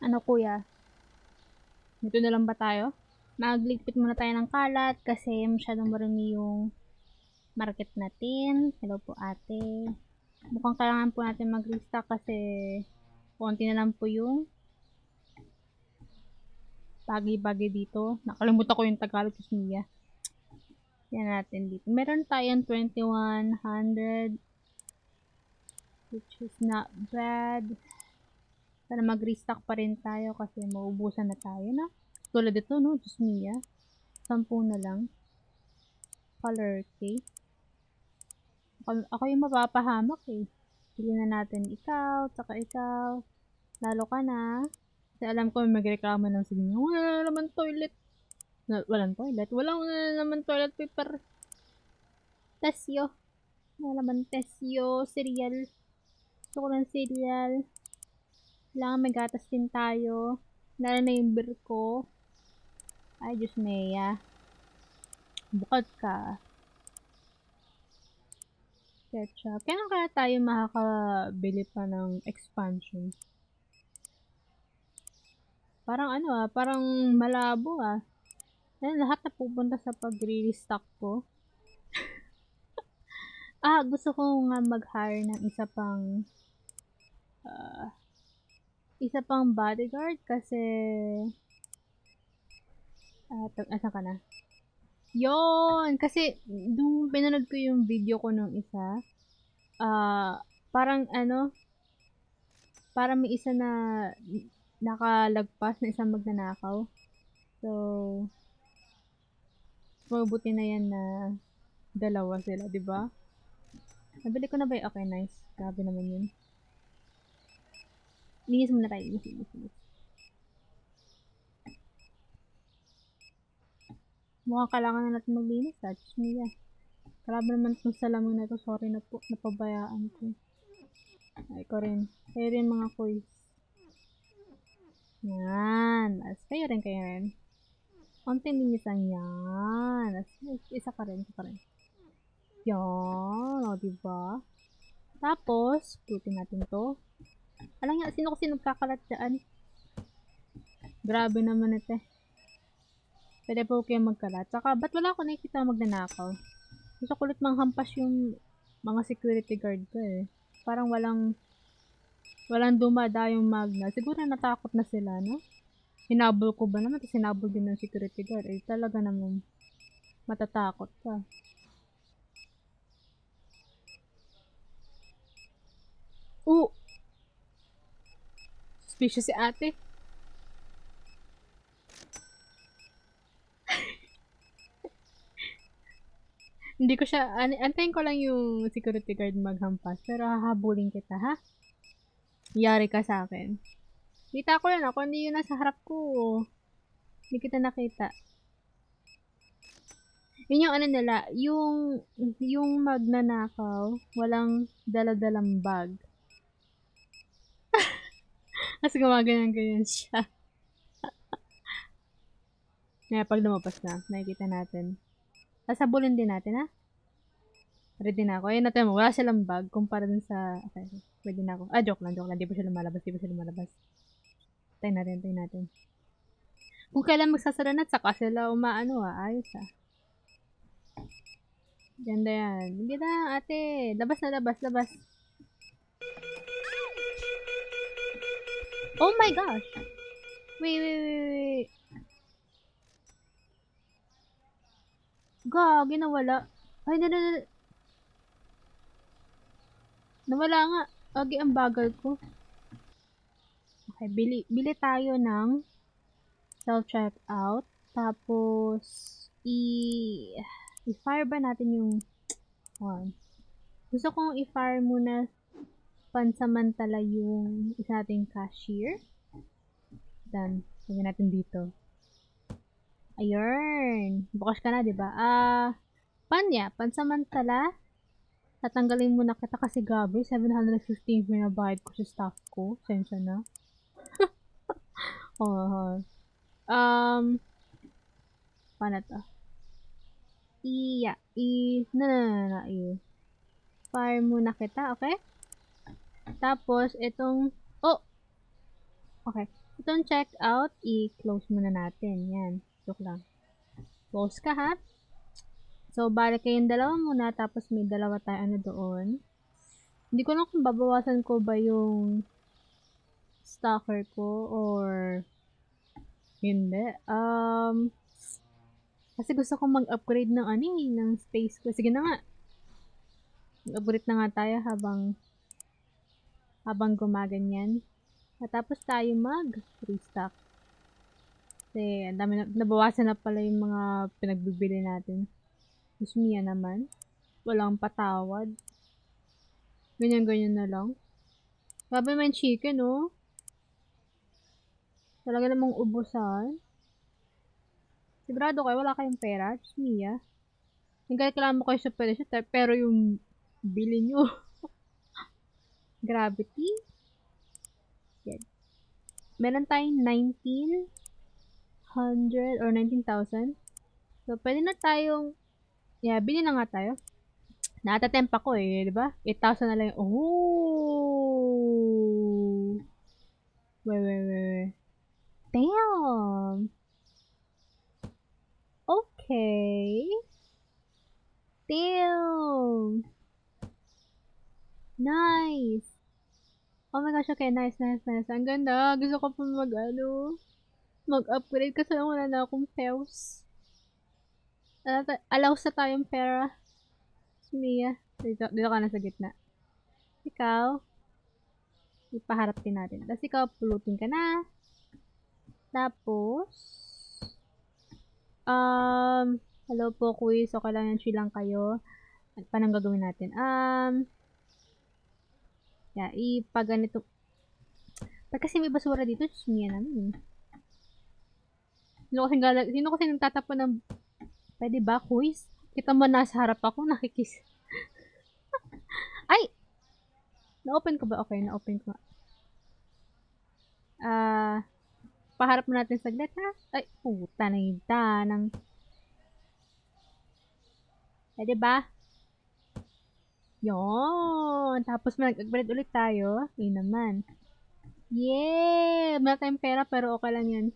Ano kuya? Dito na lang ba tayo? Magligpit muna tayo ng kalat kasi masyadong marami yung market natin. Hello po ate. Mukhang kailangan po natin mag-restock kasi konti na lang po yung bagay-bagay dito. Nakalimutan ko yung Tagalog kasi niya. Yan natin dito. Meron tayong 2100 which is not bad. Sana mag-restock pa rin tayo kasi maubusan na tayo na. Tulad ito, no? Diyos niya. Sampu na lang. Color cake. Ako, ako yung mapapahamak eh. Pili na natin ikaw, tsaka ikaw. Lalo ka na. Kasi alam ko magreklamo ng sige niya, wala na naman toilet. Na, walang toilet. Walang wala na naman toilet paper. Tesyo. Wala naman tesyo. Cereal. Gusto ko ng cereal. Kailangan may gatas din tayo. Lalo na yung beer ko. Ay, Diyos Mea. Bukod ka. Ketchup. Kailan kaya tayo makakabili pa ng expansion? Parang ano ah, parang malabo ah. Ayun, lahat na pupunta sa pag-restock ko. ah, gusto ko nga mag-hire ng isa pang ah, isa pang bodyguard kasi ah, uh, asan ka na? Yon, kasi nung pinanood ko yung video ko nung isa, ah uh, parang ano, parang may isa na nakalagpas na isang magnanakaw. So, mabuti na yan na dalawa sila, di ba? Nabili ko na ba okay, nice. Grabe naman yun. Linis muna tayo. Linis, linis, linis. Mukhang kailangan na natin maglinis. Me yan. Grabe naman itong salamin na ito. Sorry na po. Napabayaan ko. Ay ko rin. Kayo rin mga kuys. Yan. As kayo rin, kayo rin. Konting linisan yan. As, isa ka rin, isa ka rin. Yan. O, diba? Tapos, putin natin to. Alam nga, sino kasi nagkakalat dyan? Grabe naman ito eh. Pwede po kayo magkalat. Saka, ba't wala ako nakikita magnanakaw? Gusto ko ulit manghampas yung mga security guard ko eh. Parang walang walang dumada yung magna. Siguro natakot na sila, no? Hinabol ko ba naman? Tapos hinabol din ng security guard. Eh, talaga naman matatakot ka. Oh! Suspicious si ate. Hindi ko siya, an antayin ko lang yung security guard maghampas. Pero hahabulin kita, ha? Yari ka sa akin. Kita ko yan ako, hindi yun nasa harap ko. Hindi kita nakita. Yun yung ano nila, yung, yung magnanakaw, walang daladalang bag. Kasi gumaganyan-ganyan siya. Kaya pag lumabas na, nakikita natin. Sasabulin din natin, ha? Ready na ako. Ayun natin mo. Wala silang bag kumpara dun sa... Okay, ready na ako. Ah, joke lang, joke lang. Di pa siya lumalabas. Di pa siya lumalabas. Tayo natin, tayo natin. Kung kailan magsasara na, saka sila umaano ah. Ayos ah. Ganda yan. Na, ate. Labas na, labas, labas. Oh my gosh! Wait, wait, wait, wait. Gagi, nawala. Ay, na, na, na. Nawala nga. Agi, ang bagal ko. Okay, bili, bili tayo ng self-checkout. Tapos, i, i-fire ba natin yung, one. Gusto kong i-fire muna pansamantala yung isa nating cashier. Then, lagyan natin dito. Ayun. Bukas ka na, di ba? Ah, uh, panya, pansamantala. Tatanggalin muna kita kasi gabi, 715 binabayad ko sa staff ko. Sensya na. oh, um, paano to? Iya, i, na, na, na, na, i. Fire muna kita, okay? Tapos, itong, oh, okay. Itong checkout, i-close muna natin. Yan. Joke lang. Close ka ha. So, bali kayong dalawa muna, tapos may dalawa tayo ano doon. Hindi ko lang kung babawasan ko ba yung stalker ko or hindi. Um, kasi gusto ko mag-upgrade ng ano eh, ng space ko. Sige na nga. Mag-upgrade na nga tayo habang habang gumaganyan. At tapos tayo mag-restock. Kasi ang dami na, nabawasan na pala yung mga pinagbibili natin. Tapos Mia naman. Walang patawad. Ganyan-ganyan na lang. Grabe man chicken, oh. Talaga namang ubusan. Sigurado kayo, wala kayong pera. Just Mia. Nagreklamo kayo sa te- pero yung bili nyo. Gravity. Yan. Meron tayong 1900 or 19,000. So, pwede na tayong, yeah, bili na nga tayo. Natatemp ako eh, di ba? 8,000 na lang. yung- Oh! Wait, wait, wait, wait. Damn! Okay. Damn! Nice! Oh my gosh, okay, nice, nice, nice. Ang ganda. Gusto ko pa mag, ano, mag-upgrade kasi wala na akong pews. Ala- Allows na tayong pera. Mia. Dito, dito ka na sa gitna. Ikaw. Ipaharap din natin. Tapos ikaw, pulutin ka na. Tapos, um, hello po, quiz. Okay lang yan, chill lang kayo. Paano gagawin natin? Um, yeah, ipaganito. Ba't kasi may basura dito? Mia namin. Sino kasi, galag, sino kasi nagtatapon ng, pwede ba, quiz? Kita mo nasa harap ako, nakikis. Ay! Na-open ko ba? Okay, na-open ko. Ah, paharap mo natin saglit, ha? Ay, puta na yung tanang. Pwede ba? Yon. Tapos mag-upgrade ulit tayo. Yun naman. Yeah! Wala tayong pera pero okay lang yan.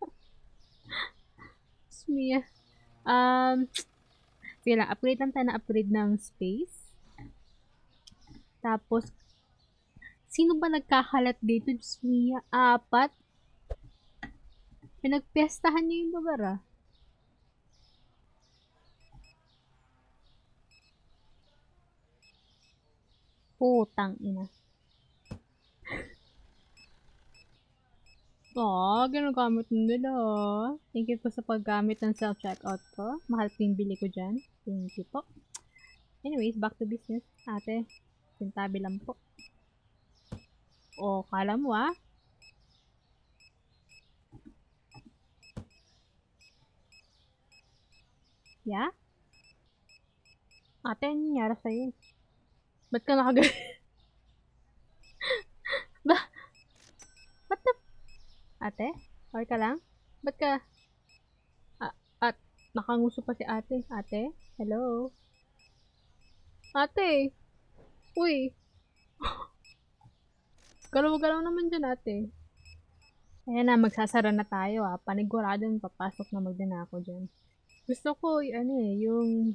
Smia. Um, sige lang. Upgrade lang tayo na upgrade ng space. Tapos, sino ba nagkakalat dito? Smia? Apat? Pinagpiestahan niyo yung lugar ah. Putang ina. Aw, ginagamit nila. Thank you po sa paggamit ng self-checkout ko. Mahal po yung bili ko dyan. Thank you po. Anyways, back to business. Ate, sintabi lang po. O, kala mo ah. Yeah? Ate, anong nangyari sa'yo? Ba't ka nakagal... ba? Ba't na... Ate? Okay ka lang? Ba't ka... Ah, at, nakanguso pa si ate. Ate? Hello? Ate! Uy! Galaw-galaw naman dyan, ate. Ayan na, magsasara na tayo ah. Paniguradong papasok na magdana ako dyan. Gusto ko, ano eh, yung...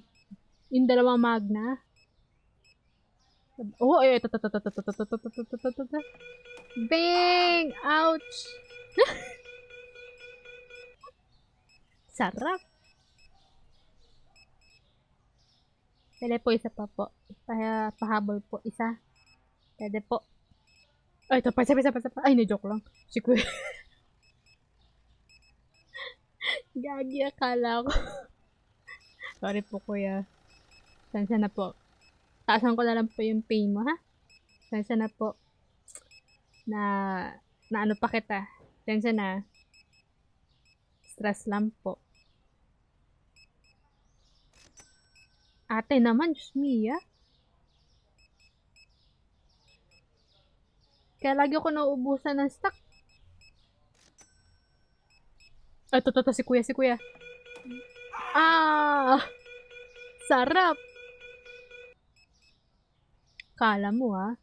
Yung dalawang magna. Oh, eh, ito, ito, ito, ito, ito, ito, ito, ito, ito, ito, ito, ito. Bang! Ouch! Sarap! Pwede po isa pa po. Kaya pahabol po isa. Pwede po. Ay, ito pa, isa isa isa pa. Ay, na-joke lang. Si Kuya. Gagi, akala ko. Sorry po, Kuya. Sansa na po. Taasan ko na lang po yung pay mo, ha? Sansa na po. Na, na ano pa kita. Sansa na. Stress lang po. Ate naman, Diyos Mia. Kaya lagi ako nauubusan ng stock. Ay, to, to, to, si kuya, si kuya. Ah! Sarap! Kala mo, ha?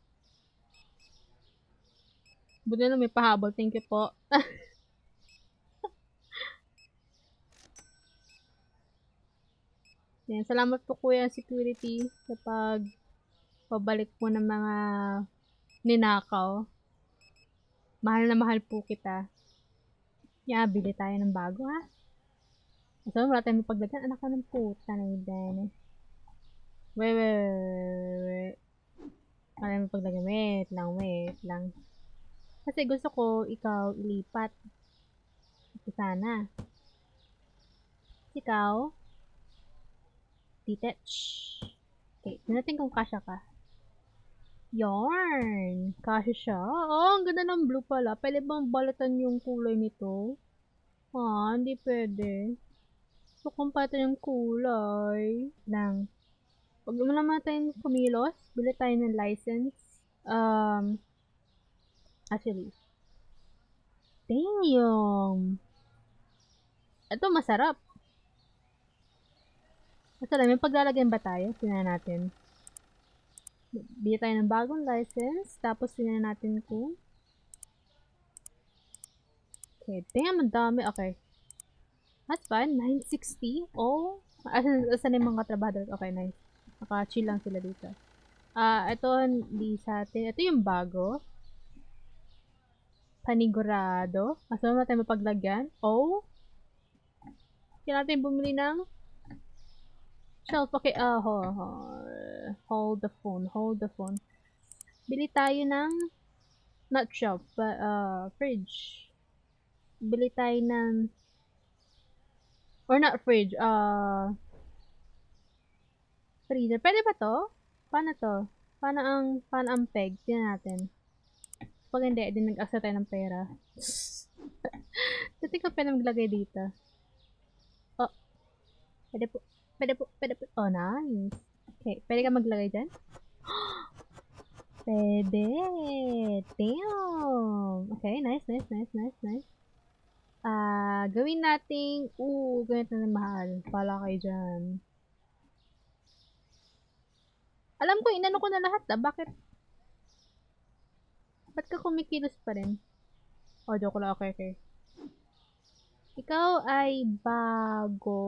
Buti na may pahabol. Thank you po. Yan. Salamat po kuya security sa pag pabalik po ng mga ninakaw. Mahal na mahal po kita. Yeah, bili tayo ng bago ha. So, wala tayong mapaglagyan. Anak ka ng puta na yun. Wait, wait, wait. Tayong mapaglagyan. Wait lang, wait lang. Kasi gusto ko ikaw ilipat. Sana. Ikaw, detach. Okay, natin kung kasha ka. Yarn! Kasha siya. Oh, ang ganda ng blue pala. Pwede bang balatan yung kulay nito? Ah, hindi pwede. So, kung pata yung kulay lang. Pag mo naman tayong kumilos, bili tayo ng license. Um, actually, damn! Ito, masarap. Masarap. May paglalagyan ba tayo? Tingnan natin. Bili tayo ng bagong license. Tapos, tingnan natin kung Okay, damn, ang dami. Okay. That's fine. 960. Oh. Asan, asan yung mga trabahador? Okay, nice. Naka-chill lang sila dito. Ah, ito hindi sa atin. Ito yung bago. Panigurado. Asa naman natin mapaglagyan? Oh. Kaya natin bumili ng shelf. Okay, ah, uh, hold, hold the phone. Hold the phone. Bili tayo ng not shelf, but uh, fridge. Bili tayo ng or not fridge, uh, freezer. Pwede ba to? Paano to? Paano ang, paano ang peg? Tingnan natin. Pag hindi, din nag-asa tayo ng pera. Dati ko pwede maglagay dito. Oh. Pwede po. Pwede po. Pwede po. Oh, nice. Okay. Pwede ka maglagay dyan? Pwede. Damn. Okay. Nice, nice, nice, nice, nice. Ah, uh, gawin nating, ooh, ganito na mahal. Pala kayo dyan. Alam ko, inano ko na lahat ah. Bakit? Ba't ka kumikilos pa rin? Oh, joke lang. Okay, okay. Ikaw ay bago?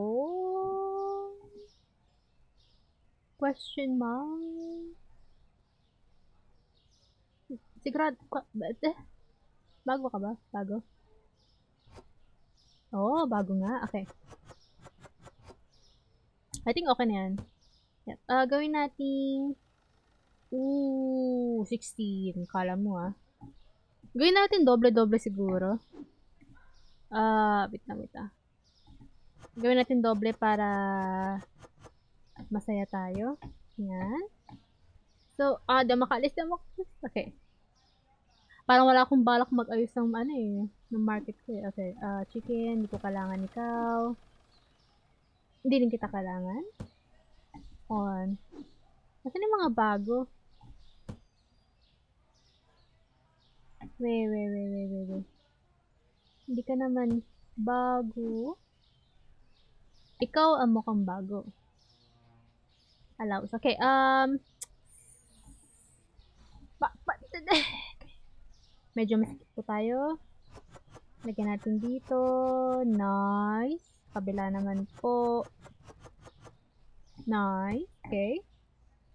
Question mark? Sigurado, eh, bago ka ba? Bago? Oh, bago nga. Okay. I think okay na yan. Yep. Uh, gawin natin Ooh, 16. Kala mo ah. Gawin natin doble-doble siguro. Ah, uh, wait na, wait na. Gawin natin doble para masaya tayo. Yan. So, ah, da makalis na makalis. Okay. Parang wala akong balak mag-ayos ng ano eh, ng market ko eh. Okay, uh, chicken, hindi ko kailangan ikaw. Hindi rin kita kailangan. On. Nasaan yung mga bago? Wait, wait, wait, wait, wait, wait. Hindi ka naman bago. Ikaw ang mukhang bago. Allows. Okay, um... Pa, pa, Medyo masikip po tayo. Lagyan natin dito. Nice. Kabila naman po. Nice. Okay.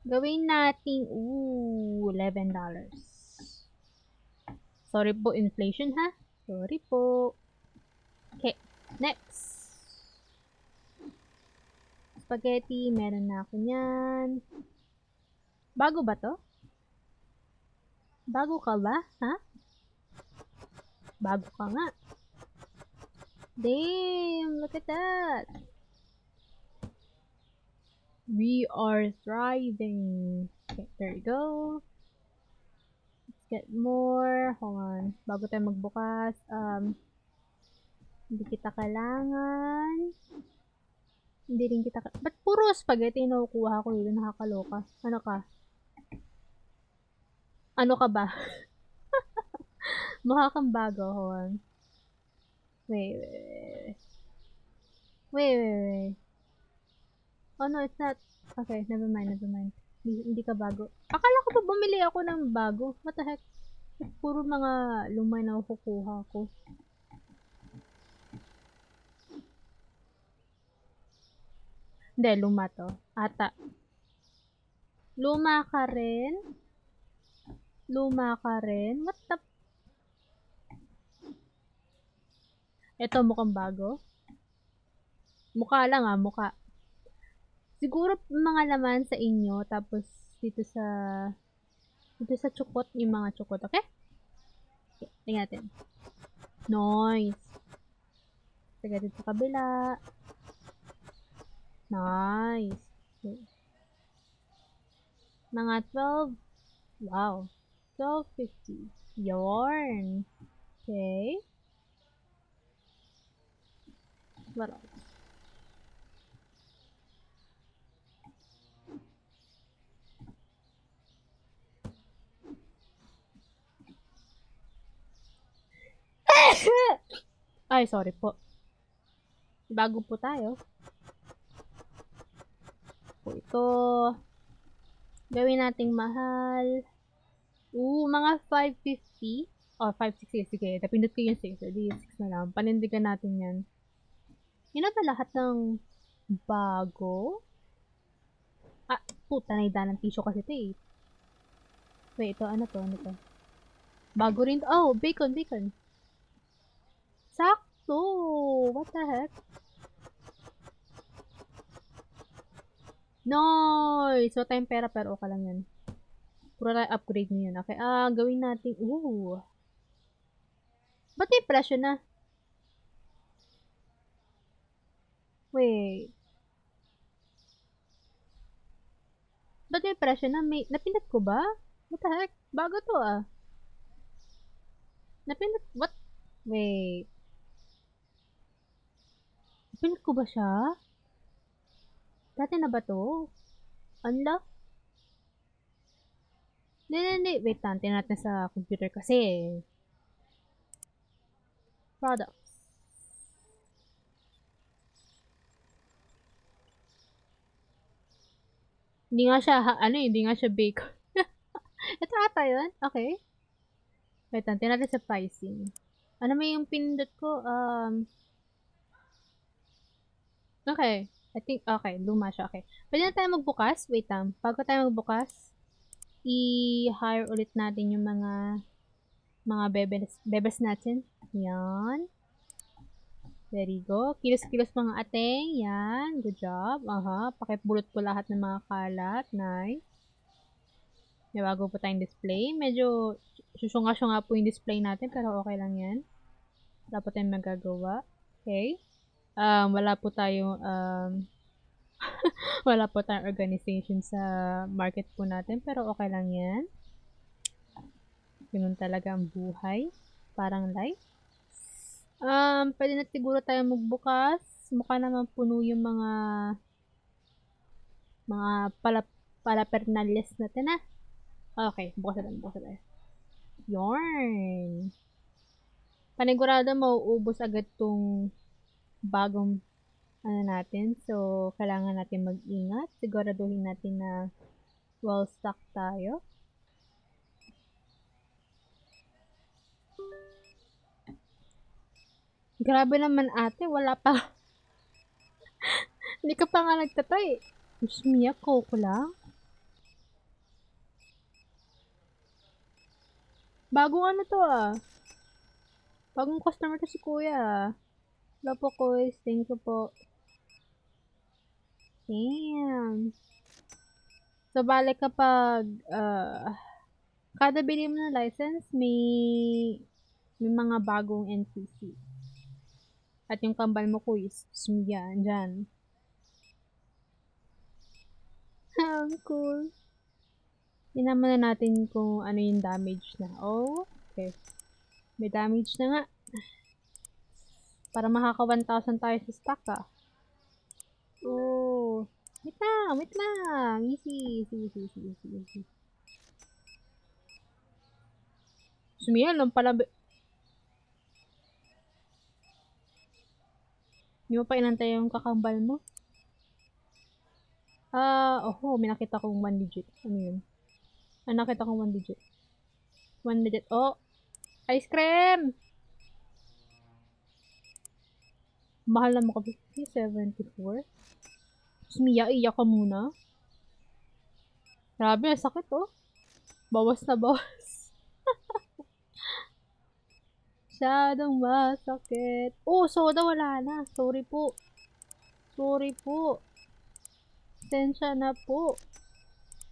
Gawin natin, ooh, $11. Sorry po, inflation ha. Sorry po. Okay. Next. Spaghetti. Meron na ako niyan. Bago ba to? Bago ka ba? Ha? Bago ka nga. Damn, look at that. We are thriving. Okay, there you go. Let's get more. Hold on. Bago tayo magbukas. Um, hindi kita kailangan. Hindi rin kita ka- Ba't puro spaghetti nakukuha ko dito? Nakakaloka. Ano ka? Ano ka ba? Mukha kang bago, Juan. Wait, wait, wait. Wait, wait, wait. Oh no, it's not. Okay, never mind, never mind. Hindi, hindi ka bago. Akala ko pa bumili ako ng bago. What the heck? Puro mga luma na kukuha ko? Hindi, luma to. Ata. Luma ka rin? Luma ka rin? What the... Ito, mukhang bago. Mukha lang ah, mukha. Siguro mga laman sa inyo, tapos dito sa dito sa chukot, yung mga chukot, okay? Tingnan natin. Noise. Taga dito sa kabila. Nice. Okay. Mga 12. Wow. 12.50. Yarn. Okay. What else? Ay, sorry po. Bago po tayo. Po ito. Gawin nating mahal. Oo, mga 550. Oh, 560. Sige, napindot ko yung 6. Hindi, 6 na lang. Panindigan natin yan. Yun na lahat ng bago? Ah, puta, naida ng tissue kasi ito eh. Wait, ito, ano to, ano to? Bago rin, oh, bacon, bacon. Sakto! What the heck? Nice! So, tayong pera pero okay lang yan. Puro tayo upgrade nyo yun. Okay, ah, gawin natin, ooh. Ba't may presyo na? Wait. Ba't may presyo na? May, napindot ko ba? What the heck? Bago to ah. Napindot, what? Wait. Napindot ko ba siya? Dati na ba to? Unlock? Hindi, hindi, hindi. Wait lang. Tingnan natin sa computer kasi. Products. Hindi nga siya, ha- ano eh, hindi nga siya bacon. Ito ata yun? Okay. Wait lang, tingnan natin sa pricing. Ano may yung pindot ko? Um, okay. I think, okay, luma siya. Okay. Pwede na tayo magbukas. Wait lang. Bago tayo magbukas, i-hire ulit natin yung mga mga bebes, bebes natin. Yan. Very go. Kilos-kilos mga ateng. Yan. Good job. Aha. Pakipulot po lahat ng mga kalat. Nice. May bago po tayong display. Medyo susunga-sunga po yung display natin pero okay lang yan. Po tayong magagawa. Okay. Um, wala po tayong um, wala po tayong organization sa market po natin pero okay lang yan. Ganun talaga ang buhay. Parang life. Um, pwede na siguro tayo magbukas. Mukha naman puno yung mga mga pala palapernales natin ah. Okay, bukas na bukas na Yarn. Panigurado mauubos agad tong bagong ano natin. So, kailangan natin mag-ingat. Siguraduhin natin na well stock tayo. Grabe naman ate, wala pa. Hindi ka pa nga nagtatry. Diyos miya, ko lang. Bagong ano to ah. Bagong customer to si kuya. Hello po, kuys. Thank you po. Damn. So, bale kapag uh, kada bili mo ng license, may may mga bagong NPC. At yung kambal mo, kuys, sumya, dyan. Ang cool. Tinaman na natin kung ano yung damage na. Oh, okay. May damage na nga. Para makaka 1,000 tayo sa stock ah. Oh. Wait lang, wait lang. Easy, easy, easy, easy, easy, easy. Sumiyan lang pala. Hindi mo pa inantay yung kakambal mo? Ah, uh, oh, may nakita kong one digit. Ano yun? Ah, nakita kong one digit. One minute. Oh! Ice cream! Mahal na mo 74. Tapos Mia, iyak ka muna. Grabe, sakit oh. Bawas na bawas. Masyadong masakit. Oh, soda wala na. Sorry po. Sorry po. Sensya na po.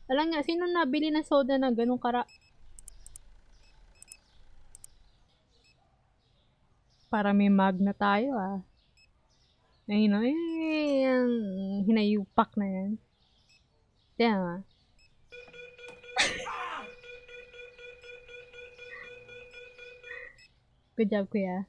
Alam nga, sino nabili ng soda na ganun kara... Para may mag na tayo ah. Ayun o, eh, ang hinayupak na yan. Tama. Good job, kuya.